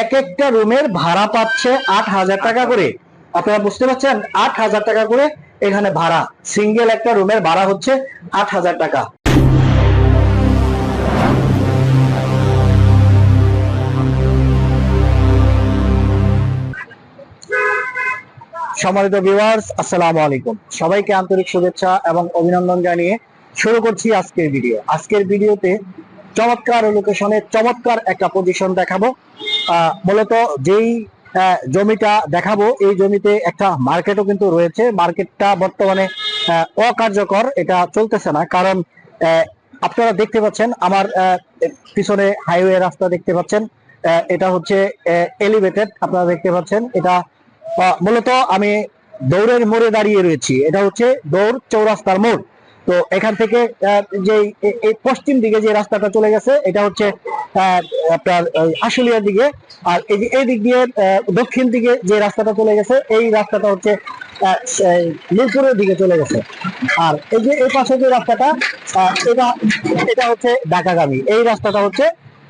এক একটা রুমের ভাড়া পাচ্ছে আট হাজার টাকা করে। আপনারা বুঝতে পারছেন? আট হাজার টাকা করে এখানে ভাড়া। সিঙ্গেল একটা রুমের ভাড়া হচ্ছে আট হাজার টাকা। সম্মানিত ভিউয়ার্স আসসালামু আলাইকুম। সবাইকে আন্তরিক শুভেচ্ছা এবং অভিনন্দন জানিয়ে শুরু করছি আজকের ভিডিও আজকের ভিডিওতে চমৎকার লোকেশনে চমৎকার একটা পজিশন দেখাবো। মূলত যেই জমিটা দেখাবো, এই জমিতে একটা মার্কেটও কিন্তু রয়েছে। মার্কেটটা বর্তমানে অকার্যকর, এটা চলতেছে না। কারণ আপনারা দেখতে পাচ্ছেন, আমার পিছনে হাইওয়ে রাস্তা দেখতে পাচ্ছেন। এটা হচ্ছে এলিভেটেড আপনারা দেখতে পাচ্ছেন। এটা মূলত আমি দৌড়ের মোড়ে দাঁড়িয়ে রয়েছি। এটা হচ্ছে দৌড় চৌরাস্তার মোড়। তো এখান থেকে যে এই পশ্চিম দিকে যে রাস্তাটা চলে গেছে এটা হচ্ছে আপনার আশুলিয়ার দিকে। আর এই যে এই দিক দিয়ে দক্ষিণ দিকে যে রাস্তাটা চলে গেছে এই রাস্তাটা হচ্ছে মিরপুরের দিকে চলে গেছে। আর এই যে এই পাশে যে রাস্তাটা এটা এটা হচ্ছে ঢাকাগামী। এই রাস্তাটা হচ্ছে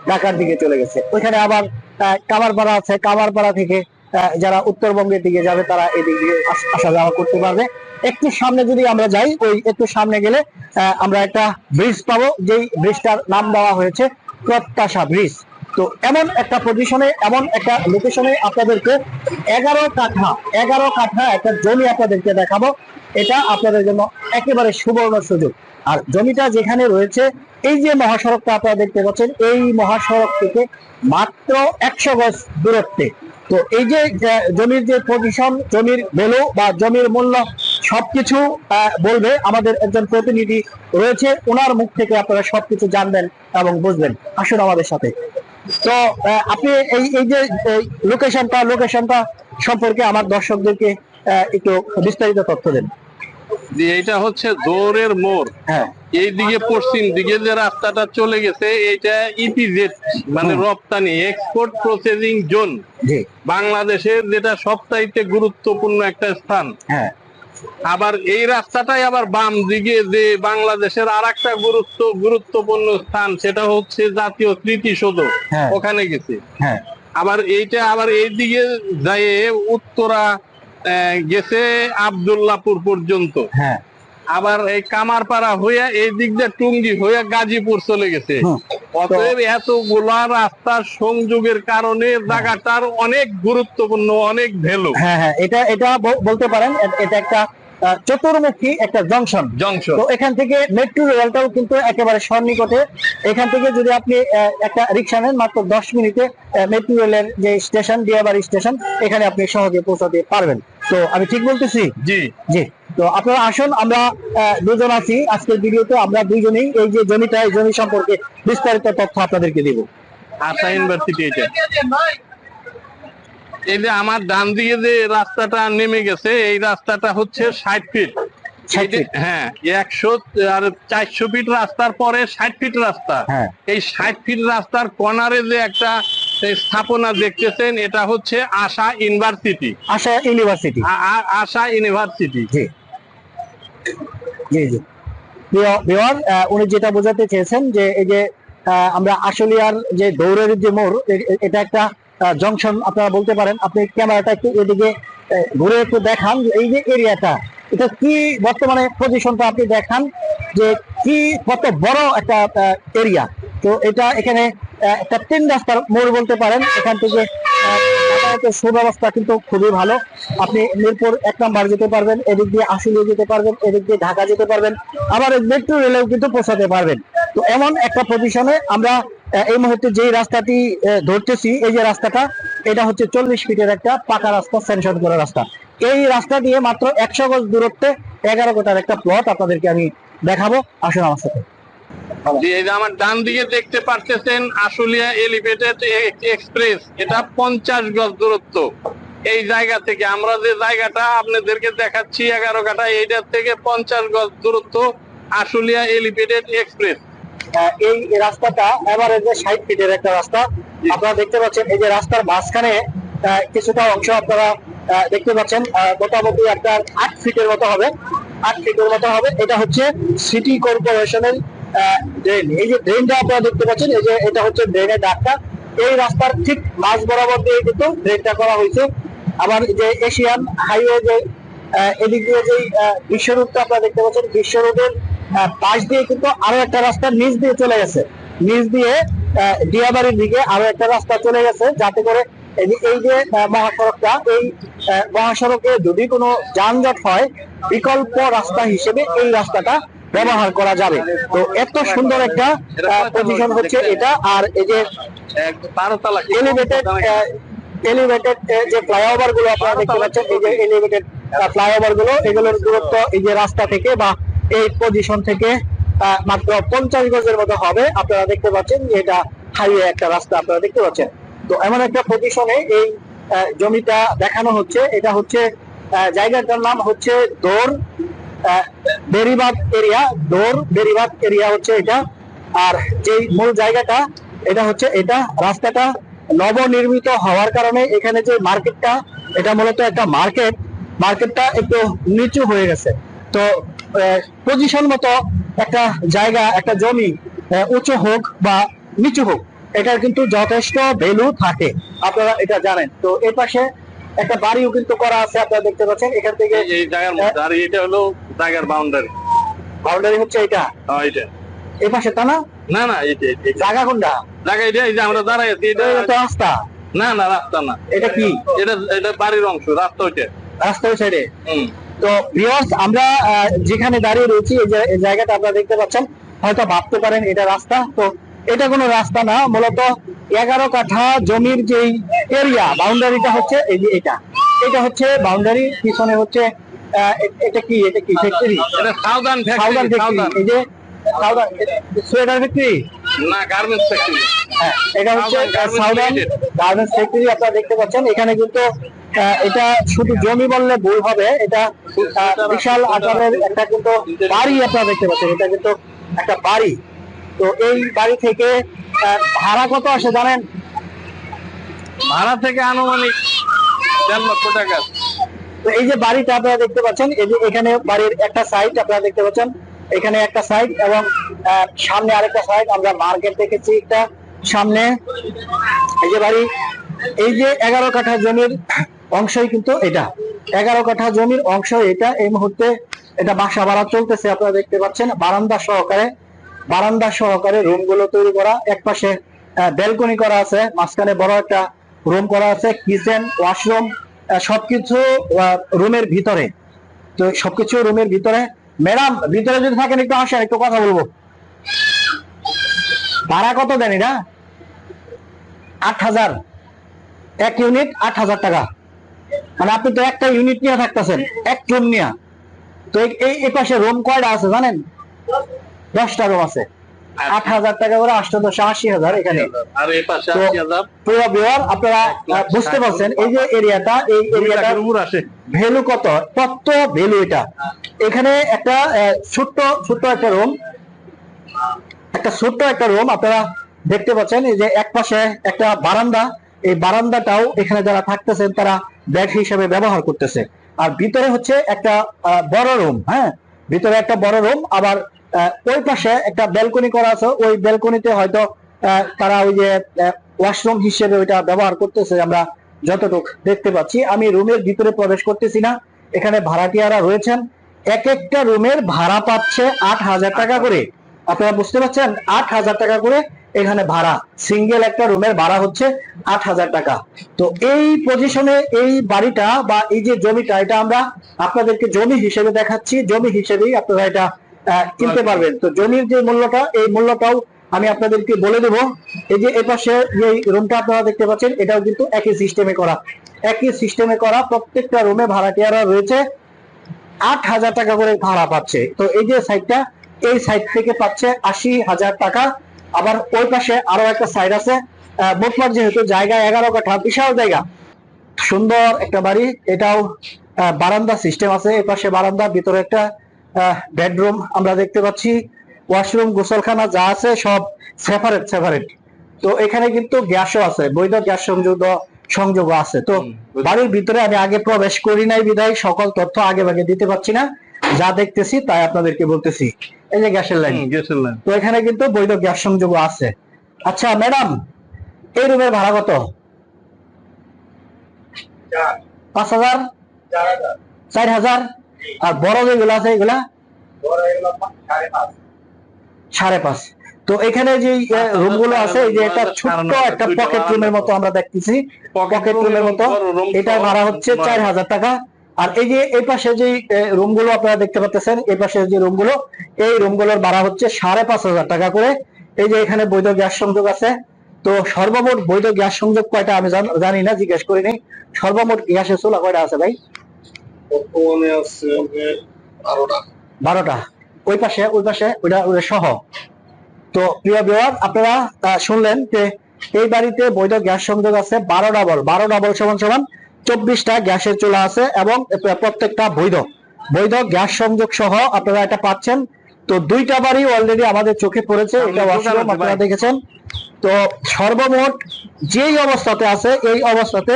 ঢাকার দিকে চলে গেছে। ওইখানে আবার আহ, কামারপাড়া আছে। কামারপাড়া থেকে যারা উত্তরবঙ্গের দিকে যাবে তারা এদিক দিয়ে আসা যাওয়া করতে পারবে। একটু সামনে যদি আমরা যাই, ওই একটু সামনে গেলে আমরা একটা ব্রিজ পাবো, যেই ব্রিজটার নাম দেওয়া হয়েছে প্রত্যাশা ব্রিজ তো এমন একটা পজিশনে এমন একটা লোকেশনে আপনাদেরকে এগারো কাঠা এগারো কাঠা একটা জমি আপনাদেরকে দেখাবো। এটা আপনাদের জন্য একেবারে সুবর্ণ সুযোগ। আর জমিটা যেখানে রয়েছে, এই যে মহাসড়কটা আপনারা দেখতে পাচ্ছেন, এই মহাসড়ক থেকে মাত্র একশো গজ দূরত্বে। তো এই যে জমির যে পজিশন জমির ভ্যালু বা জমির মূল্য সবকিছু বলবে আমাদের একজন প্রতিনিধি রয়েছে। ওনার মুখ থেকে আপনারা সবকিছু জানবেন এবং বুঝবেন। আসুন আমাদের সাথে। তো আপনি এই এই যে লোকেশনটা লোকেশনটা সম্পর্কে আমার দর্শকদেরকে একটু বিস্তারিত তথ্য দেন। যে এটা হচ্ছে দৌড়ের মোড়। হ্যাঁ। এইদিকে পশ্চিম দিকে যে রাস্তাটা চলে গেছে এটা ইপিজেড মানে রপ্তানি এক্সপোর্ট প্রসেসিং জোন বাংলাদেশের যেটা সবচাইতে গুরুত্বপূর্ণ একটা স্থান। হ্যাঁ। আবার এই রাস্তাটাই আবার বাম দিকে যে বাংলাদেশের আর একটা গুরুত্ব গুরুত্বপূর্ণ স্থান সেটা হচ্ছে জাতীয় স্মৃতিসৌধ। হ্যাঁ। ওখানে গেছে। হ্যাঁ। আবার এইটা আবার এইদিকে যায় উত্তরা গেছে আবদুল্লাপুর পর্যন্ত। হ্যাঁ। আবার এই কামারপাড়া হইয়া এই দিক দিয়ে টুঙ্গি হইয়া গাজীপুর চলে গেছে। অতএব এতগুলা রাস্তার সংযোগের কারণে জায়গাটার অনেক গুরুত্বপূর্ণ অনেক ভ্যালু। হ্যাঁ হ্যাঁ এটা এটা বলতে পারেন এটা একটা চতুর্মুখী একটা জংশন। জংশন। তো এখান থেকে মেট্রো রেলটাও কিন্তু একেবারে সন্নিকটে। এখান থেকে যদি আপনি একটা রিক্সা নেন মাত্র দশ মিনিটে মেট্রো রেলের যে স্টেশন দিয়াবাড়ি স্টেশন এখানে আপনি সহজে পৌঁছাতে পারবেন। তো আমি ঠিক বলতেছি? জি। জি। তো আপনারা আসুন আমরা দুজন আছি। আজকের ভিডিওতে আমরা দুইজনেই এই যে জমিটা এই জমি সম্পর্কে বিস্তারিত তথ্য আপনাদেরকে দিব। আশা ইউনিভার্সিটি এটা এই যে আমার ডান দিকে যে রাস্তাটা নেমে গেছে এই রাস্তাটা হচ্ছে ষাট ফিট 60 ফিট? হ্যাঁ একশো আর চারশো ফিট রাস্তার পরে ষাট ফিট রাস্তা। হ্যাঁ। এই ষাট ফিট রাস্তার কর্নারে যে একটা স্থাপনা দেখতেছেন এটা হচ্ছে Asha university. Asha university. Asha university. জি। জি উনি যেটা বোঝাতে চেয়েছেন যে এই যে আমরা আশুলিয়ার যে দৌড়ের যে মোড় এটা একটা জংশন আপনারা বলতে পারেন। আপনি ক্যামেরাটা একটু এদিকে ঘুরে একটু দেখান এই যে এরিয়াটা এটা কি বর্তমানে পজিশনটা আপনি দেখান যে কি কত বড় একটা এরিয়া তো এটা এখানে একটা তিন রাস্তার মোড় বলতে পারেন। এখান থেকে সুব্যবস্থা কিন্তু খুবই ভালো। আপনি মিরপুর এক নাম্বার যেতে পারবেন, এদিক দিয়ে আশুলিয়া যেতে পারবেন, এদিক দিয়ে ঢাকা যেতে পারবেন, আবার মেট্রো রেলেও কিন্তু পৌঁছাতে পারবেন। তো এমন একটা পজিশনে আমরা এই মুহূর্তে যেই রাস্তাটি ধরতেছি, এই যে রাস্তাটা, এটা হচ্ছে চল্লিশ ফিটের একটা পাকা রাস্তা স্যাংশন করা রাস্তা। এই রাস্তা দিয়ে মাত্র একশো গজ দূরত্বে এগারো কোটার একটা প্লট আপনাদেরকে আমি দেখাবো। আসুন আমার সাথে। যে এই যে আমার ডান দিকে দেখতে পারতেছেন আশুলিয়া এলিভেটেড এক্সপ্রেস এটা পঞ্চাশ গজ দূরত্ব। এই জায়গা থেকে আমরা যে জায়গাটা আপনাদেরকে দেখাচ্ছি এগারো কাটা এইটার থেকে পঞ্চাশ গজ দূরত্ব আশুলিয়া এলিভেটেড এক্সপ্রেস। এই রাস্তাটা এভারেজে ষাট ফিটের একটা রাস্তা। আপনারা দেখতে পাচ্ছেন এই যে রাস্তার মাঝখানে কিছুটা অংশ আপনারা দেখতে পাচ্ছেন মোটামুটি আপনার আট ফিটের মতো হবে। আট ফিটের মতো হবে। এটা হচ্ছে সিটি কর্পোরেশনের ড্রেন এই যে ড্রেনটা আপনারা দেখতে পাচ্ছেন এই যে এটা হচ্ছে ড্রেনের ডাকটা। এই রাস্তার ঠিক মাঝ বরাবর দিয়ে কিন্তু ড্রেনটা করা হয়েছে। আবার যে এশিয়ান হাইওয়ে যে এদিক দিয়ে যে আপনারা দেখতে পাচ্ছেন পাশ দিয়ে কিন্তু আরও একটা রাস্তা নিচ দিয়ে চলে গেছে। নিচ দিয়ে আহ, দিয়াবাড়ির দিকে আরও একটা রাস্তা চলে গেছে যাতে করে এই যে- মহাসড়কটা এই মহাসড়কে যদি কোনো যানজট হয় বিকল্প রাস্তা হিসেবে এই রাস্তাটা ব্যবহার করা যাবে। তো এত সুন্দর একটা পজিশন হচ্ছে এটা। আর এই যে এলিভেটেড এলিভেটেড যে ফ্লাইওভারগুলো আপনারা দেখতে পাচ্ছেন, এই যে এলিভেটেড ফ্লাইওভারগুলো, এগুলোর দূরত্ব এই যে রাস্তা থেকে বা এই পজিশন থেকে মাত্র পঞ্চাশ গজের মতো হবে। আপনারা দেখতে পাচ্ছেন যে এটা হাইওয়ে একটা রাস্তা আপনারা দেখতে পাচ্ছেন। তো এমন একটা পজিশনে এই জমিটা দেখানো হচ্ছে। এটা হচ্ছে জায়গাটার নাম হচ্ছে দৌড় বেরিবাদ এরিয়া দৌড় বেরিবাদ এরিয়া হচ্ছে এটা। আর যেই মূল জায়গাটা, এটা হচ্ছে এটা। রাস্তাটা নবনির্মিত হওয়ার কারণে এখানে যে মার্কেটটা, এটা মূলত একটা মার্কেট। মার্কেটটা একটু নিচু হয়ে গেছে। তো পজিশন মতো একটা জায়গা, একটা জমি উঁচু হোক বা নিচু হোক, এটার কিন্তু যথেষ্ট ভ্যালু থাকে। আপনারা এটা জানেন। তো এর পাশে একটা বাড়িও কিন্তু করা আছে আপনারা দেখতে পাচ্ছেন। এখান থেকে এই- জায়গার মধ্যে। আর এটা হলো জায়গার বাউন্ডারি বাউন্ডারি হচ্ছে এটা হ্যাঁ এটা এই পাশে তা না? না না এটা। জায়গা কোনটা? জায়গা এটা এই যে আমরা দাঁড়াই আছি এটা রাস্তা। না না রাস্তা না। এটা কি? এটা এটা বাড়ির অংশ রাস্তা ওইটা রাস্তার সাইডে হুম। তো ভিউয়ার্স আমরা যেখানে দাঁড়িয়ে রয়েছি এই যে এই জায়গাটা আপনারা দেখতে পাচ্ছেন। হয়তো ভাবতে পারেন এটা রাস্তা। তো এটা কোনো রাস্তা না মূলত এগারো কাঠা জমির যেই এরিয়া বাউন্ডারিটা হচ্ছে এই যে এটা। এটা হচ্ছে বাউন্ডারি পিছনে হচ্ছে এটা কি এটা কি ফ্যাক্টরি সাউদার্ন এই যে সাউদার্ন সোয়েটার ফ্যাক্টরি না গার্মেন্টস ফ্যাক্টরি হ্যাঁ, এটা হচ্ছে সাউদার্ন গার্মেন্টস ফ্যাক্টরি আপনারা দেখতে পাচ্ছেন। এখানে কিন্তু এটা শুধু জমি বললে ভুল হবে এটা বিশাল আকারের একটা কিন্তু বাড়ি আপনারা দেখতে পাচ্ছেন। এটা কিন্তু একটা বাড়ি। তো এই বাড়ি থেকে ভাড়া কত আসে জানেন? ভাড়া থেকে আনুমানিক দেড় লক্ষ টাকা। তো এই যে বাড়িটা আপনারা দেখতে পাচ্ছেন এই যে এখানে বাড়ির একটা সাইড আপনারা দেখতে পাচ্ছেন এখানে একটা সাইড এবং সামনে আরেকটা সাইড আমরা মার্কেট দেখেছি একটা। সামনে এই যে বাড়ি এই যে এগারো কাঠা জমির অংশই কিন্তু এটা। এগারো কাঠা জমির অংশ এটা এই মুহূর্তে এটা বাসা ভাড়া চলতেছে আপনারা দেখতে পাচ্ছেন। বারান্দা সহকারে বারান্দা সহকারে রুমগুলো তৈরি করা। এক পাশে ব্যালকনি করা আছে। মাঝখানে বড় একটা রুম করা আছে, কিচেন, ওয়াশরুম সবকিছু রুমের ভিতরে। তো সবকিছু রুমের ভিতরে। ম্যাডাম, ভিতরে যদি থাকেন, একটু আসেন, একটু কথা বলব। ভাড়া কত দেন এটা? আট হাজার। এক ইউনিট আট হাজার টাকা। মানে আপনি তো একটা ইউনিট নিয়ে থাকতেছেন, এক রুম নিয়ে। তো এই পাশে রুম কয়টা আছে জানেন? দশটা রুম আছে। আট হাজার টাকা করে আটশো আশি হাজার এখানে। আপনারা বুঝতে পারছেন এই যে এরিয়াটা এই এরিয়াটা ভ্যালু কত? কত ভ্যালু এটা। এখানে একটা ছোট্ট ছোট্ট একটা রুম একটা ছোট্ট একটা রুম আপনারা দেখতে পাচ্ছেন এই যে এক পাশে একটা বারান্দা। এই বারান্দাটাও এখানে যারা থাকতেছেন তারা ব্যাগ হিসেবে ব্যবহার করতেছে। আর ভিতরে হচ্ছে একটা বড় রুম হ্যাঁ? ভিতরে একটা বড় রুম আবার ওই পাশে একটা ব্যালকনি করা আছে। ওই ব্যালকনিতে হয়তো তারা ওই যে ওয়াশরুম হিসেবে ওইটা ব্যবহার করতেছে, আমরা যতটুকু দেখতে পাচ্ছি। আমি রুমের ভিতরে প্রবেশ করতেছি না। এখানে ভাড়াটিয়ারা রয়েছেন। এক একটা রুমের ভাড়া পাচ্ছে আট হাজার টাকা করে। আপনারা বুঝতে পারছেন? আট হাজার টাকা করে এখানে ভাড়া। সিঙ্গেল একটা রুমের ভাড়া হচ্ছে আট হাজার টাকা। তো এই পজিশনে এই বাড়িটা বা এই যে জমিটা, এটা আমরা আপনাদেরকে জমি হিসেবে দেখাচ্ছি। জমি হিসেবেই আপনারা এটা কিনতে পারবেন। তো জমির যে মূল্যটা এই মূল্যটাও আমি আপনাদেরকে বলে দেবো। এই যে এপাশে যে রুমটা আপনারা দেখতে পাচ্ছেন এটাও কিন্তু একই সিস্টেমে করা। একই সিস্টেমে করা প্রত্যেকটা রুমে ভাড়াটিয়ারা রয়েছে। আট হাজার টাকা করে ভাড়া পাচ্ছে। তো এই যে সাইডটা এই সাইড থেকে পাচ্ছে আশি হাজার টাকা। আবার ওই পাশে আরও একটা সাইড আছে। মোটমাট যেহেতু জায়গা এগারো কাঠা বিশাল জায়গা। সুন্দর একটা বাড়ি। এটাও বারান্দা সিস্টেম আছে। এই পাশে বারান্দা ভিতরে একটা বেডরুম আমরা দেখতে পাচ্ছি। ওয়াশরুম গোসলখানা যা আছে সব সেপারেট সেপারেট তো এখানে কিন্তু গ্যাসও আছে বৈধ গ্যাস সংযোগ সংযোগ আছে। তো বাড়ির ভিতরে আমি আগে প্রবেশ করি নাই বিধায় সকল তথ্য আগে ভাগে দিতে পারছি না। যা দেখতেছি তাই আপনাদেরকে বলতেছি। এই যে গ্যাসের লাইন হুম, গেছিলেন তো এখানে কিন্তু বৈধ গ্যাস সংযোগ আছে। আচ্ছা ম্যাডাম এই রুমের ভাড়া কত? পাঁচ হাজার। চার হাজার? আর বড় যেগুলো আছে এগুলা? সাড়ে পাঁচ। তো এখানে যে রুমগুলো আছে এই যে এটা ছোট্ট একটা পকেট রুমের মতো আমরা দেখতেছি। পকেট রুমের মতো। এটার ভাড়া হচ্ছে চার হাজার টাকা। আর এই যে এই পাশে যে রুমগুলো আপনারা দেখতে পাচ্ছেন এই পাশে যে রুমগুলো এই রুমগুলোর ভাড়া হচ্ছে সাড়ে পাঁচ হাজার টাকা করে। এই যে এখানে বৈধ গ্যাস সংযোগ আছে। তো সর্বমোট বৈধ গ্যাস সংযোগ কয়টা আমি জান- জানি না জিজ্ঞেস করিনি। সর্বমোট গ্যাসের চুলা কয়টা আছে ভাই? বর্তমানে আছে বারোটা। বারোটা। ওই পাশে ওই পাশে ওইটা ওইটা সহ তো প্রিয় বিওয়ার আপনারা শুনলেন যে এই বাড়িতে বৈধ গ্যাস সংযোগ আছে বারো ডাবল বারো ডাবল সমান সমান চব্বিশটা গ্যাসের চুলা আছে এবং প্রত্যেকটা বৈধ। বৈধ গ্যাস সংযোগ সহ আপনারা এটা পাচ্ছেন। তো দুইটা বাড়ি অলরেডি আমাদের চোখে পড়েছে। এটা আপনারা দেখেছেন। তো সর্বমোট যেই অবস্থাতে আছে, এই অবস্থাতে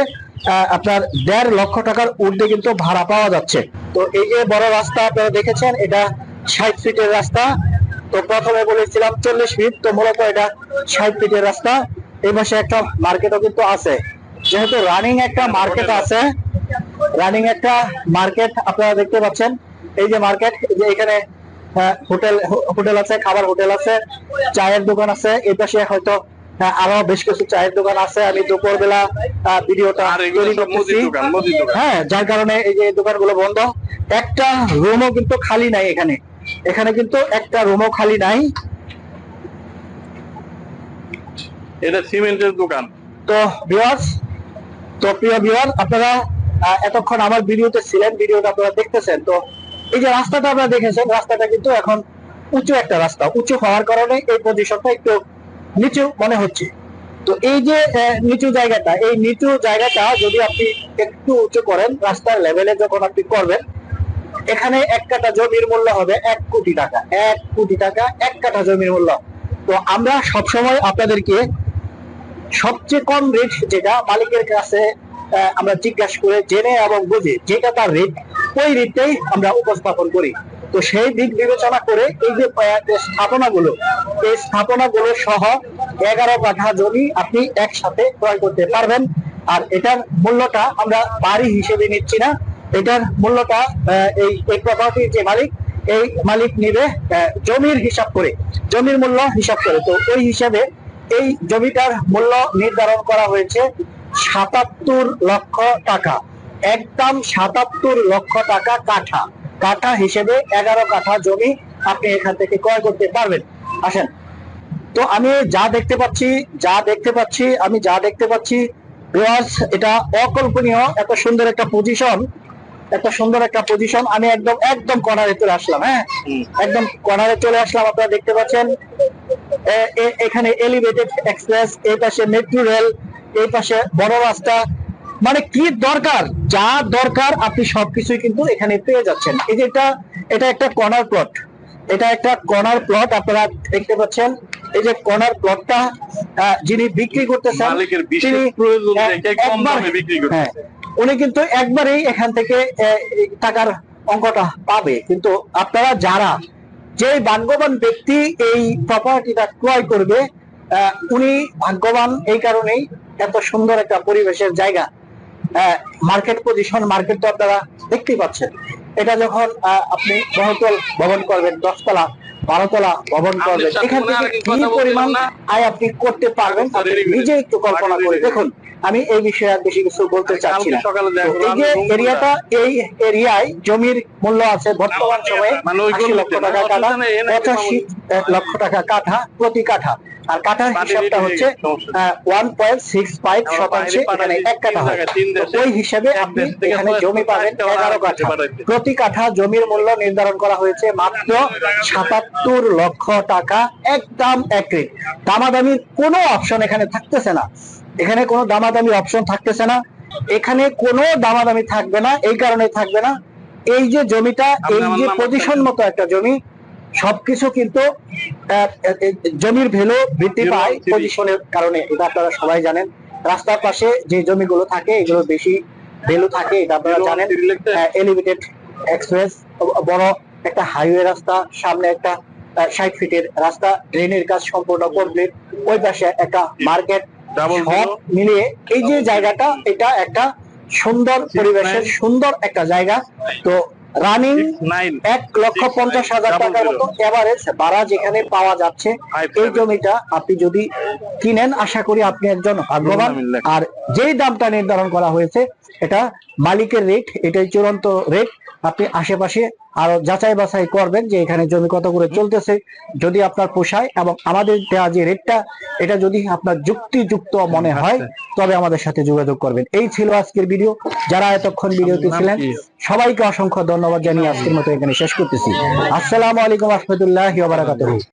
আপনার দেড় লক্ষ টাকার ঊর্ধ্বে কিন্তু ভাড়া পাওয়া যাচ্ছে। তো এই যে বড় রাস্তা আপনারা দেখেছেন, এটা ষাট ফিটের রাস্তা। তো প্রথমে বলেছিলাম চল্লিশ ফিট, তো মূলত এটা ষাট ফিটের রাস্তা। এই মাসে একটা মার্কেটও কিন্তু আছে। যেহেতু রানিং একটা মার্কেট আছে রানিং একটা মার্কেট আপনারা দেখতে পাচ্ছেন। এই যে মার্কেট, এই যে এখানে আহ, হোটেল হোটেল আছে খাবার হোটেল আছে চায়ের দোকান আছে এই পাশে হয়তো আরও বেশ কিছু চায়ের দোকান আছে আমি দুপুর বেলা ভিডিওটা হ্যাঁ যার কারণে এই যে দোকানগুলো বন্ধ। একটা রুমও কিন্তু খালি নাই এখানে। এখানে কিন্তু একটা রুমও খালি নাই। এটা সিমেন্টের দোকান। তো ভিউয়ার্স তো প্রিয় ভিউয়ার আপনারা এতক্ষণ আমার ভিডিওতে ছিলেন ভিডিওটা আপনারা দেখতেছেন তো এই যে রাস্তাটা আপনারা দেখেছেন, রাস্তাটা কিন্তু এখন উঁচু একটা রাস্তা। উঁচু হওয়ার কারণে এই পজিশনটা একটু নিচু মনে হচ্ছে। তো এই যে নিচু জায়গাটা, এই নিচু জায়গাটা যদি আপনি একটু উঁচু করেন, রাস্তার লেভেলে যখন আপনি করবেন, এখানে এক কাঠা জমির মূল্য হবে এক কোটি টাকা। এক কোটি টাকা, এক কাঠা জমির মূল্য। তো আমরা সবসময় আপনাদেরকে সবচেয়ে কম রেট যেটা মালিকের কাছে আমরা জিজ্ঞাসা করে জেনে এবং বুঝে, যেটা তার রেট ওই রেটটাই আমরা উপস্থাপন করি। তো সেই দিক বিবেচনা করে এই যে স্থাপনাগুলো, এই স্থাপনাগুলো সহ এগারো কাঠা জমি আপনি একসাথে ক্রয় করতে পারবেন। আর এটার মূল্যটা আমরা বাড়ি হিসেবে নিচ্ছি না। এটার মূল্যটা এই প্রপার্টির যে মালিক, এই মালিক নিবে জমির হিসাব করে, জমির মূল্য হিসাব করে। তো ওই হিসাবে এই জমিটার মূল্য নির্ধারণ করা হয়েছে সাতাত্তর লক্ষ টাকা। একদম সাতাত্তর লক্ষ টাকা কাঠা। কাঠা হিসেবে এগারো কাঠা জমি আপনি এখান থেকে ক্রয় করতে পারবেন। আসেন। তো আমি যা দেখতে পাচ্ছি যা দেখতে পাচ্ছি আমি যা দেখতে পাচ্ছি ভিউয়ার্স, এটা অকল্পনীয় এত সুন্দর একটা পজিশন এত সুন্দর একটা পজিশন আমি একদম একদম কর্নারে চলে আসলাম হ্যাঁ? একদম কর্নারে চলে আসলাম আপনারা দেখতে পাচ্ছেন। এখানে এলিভেটেড এক্সপ্রেস এই পাশে মেট্রো রেল এই পাশে বড় রাস্তা মানে কি দরকার? যা দরকার আপনি সবকিছুই কিন্তু এখানে পেয়ে যাচ্ছেন। এই যে এটা এটা একটা কর্নার প্লট এটা একটা কর্নার প্লট আপনারা দেখতে পাচ্ছেন। এই যে কর্নার প্লটটা যিনি বিক্রি করতেছেন তিনি প্রয়োজন এক- কম দামে বিক্রি করতে হ্যাঁ, উনি কিন্তু একবারেই এখান থেকে টাকার অঙ্কটা পাবে। কিন্তু আপনারা যারা যে ভাগ্যবান ব্যক্তি এই প্রপার্টিটা ক্রয় করবে আহ, উনি ভাগ্যবান এই কারণেই এত সুন্দর একটা পরিবেশের জায়গা। মার্কেট পজিশন মার্কেট তো আপনারা দেখতেই পাচ্ছেন এটা যখন আহ, আপনি বহুতল ভবন করবেন দশতলা বারোতলা ভবন করবেন এখান থেকে কি পরিমাণ? আয় আপনি করতে পারবেন আচ্ছা, নিজে একটু কল্পনা করে। দেখুন আমি এই বিষয়ে আর বেশি কিছু বলতে চাচ্ছি না। এই যে এরিয়াটা এই এরিয়ায় জমির মূল্য আছে বর্তমান সময়ে মানে ওই আশি লক্ষ টাকা কাঠা পঁচাশি লক্ষ টাকা কাঠা প্রতি কাঠা। আর কাঠার হিসাবটা হচ্ছে। ওয়ান পয়েন্ট সিক্স ফাইভ শতাংশে এখানে এক কাঠা হয়। ওই হিসাবে আপনি এখানে জমি পাবেন এগারো কাঠা প্রতি কাঠা জমির মূল্য নির্ধারণ করা হয়েছে মাত্র সাতাত্তর লক্ষ টাকা একদম এক রেট দামাদামির কোনো অপশন এখানে থাকতেছে না। এখানে কোনো দামাদামি অপশন থাকতেছে না। এখানে কোনো দামাদামি থাকবে না এই কারণে থাকবে না। এই যে জমিটা এই যে পজিশন মতো একটা জমি সবকিছু কিন্তু জমির ভ্যালু বৃদ্ধি পায় পজিশনের কারণে এটা আপনারা সবাই জানেন। রাস্তার পাশে যে জমিগুলো থাকে এগুলো বেশি ভ্যালু থাকে এটা আপনারা জানেন। এলিভেটেড এক্সপ্রেস বড় একটা হাইওয়ে রাস্তা সামনে একটা ষাট ফিটের রাস্তা ড্রেনের কাজ সম্পূর্ণ কমপ্লিট ওই পাশে একটা মার্কেট সব মিলিয়ে এই যে জায়গাটা এটা একটা সুন্দর পরিবেশের সুন্দর একটা জায়গা। তো রানিং এক লক্ষ পঞ্চাশ হাজার টাকার মতো এভারেজ ভাড়া যেখানে পাওয়া যাচ্ছে। এই জমিটা আপনি যদি কিনেন আশা করি আপনি একজন ভাগ্যবান। আর যেই দামটা নির্ধারণ করা হয়েছে এটা মালিকের রেট এটাই চূড়ান্ত রেট আপনি আশেপাশে আরও যাচাই বাছাই করবেন যে এখানে জমি কত করে চলতেছে। যদি আপনার পোষায় এবং আমাদের দেওয়া যে রেটটা এটা যদি আপনার যুক্তিযুক্ত মনে হয় তবে আমাদের সাথে যোগাযোগ করবেন। এই ছিল আজকের ভিডিও যারা এতক্ষণ ভিডিওতে নাম ছিলেন সবাইকে অসংখ্য ধন্যবাদ জানিয়ে আজকের মতো এখানে শেষ করতেছি। আসসালামু আলাইকুম রহমতুল্লাহ বারাকাতুহু।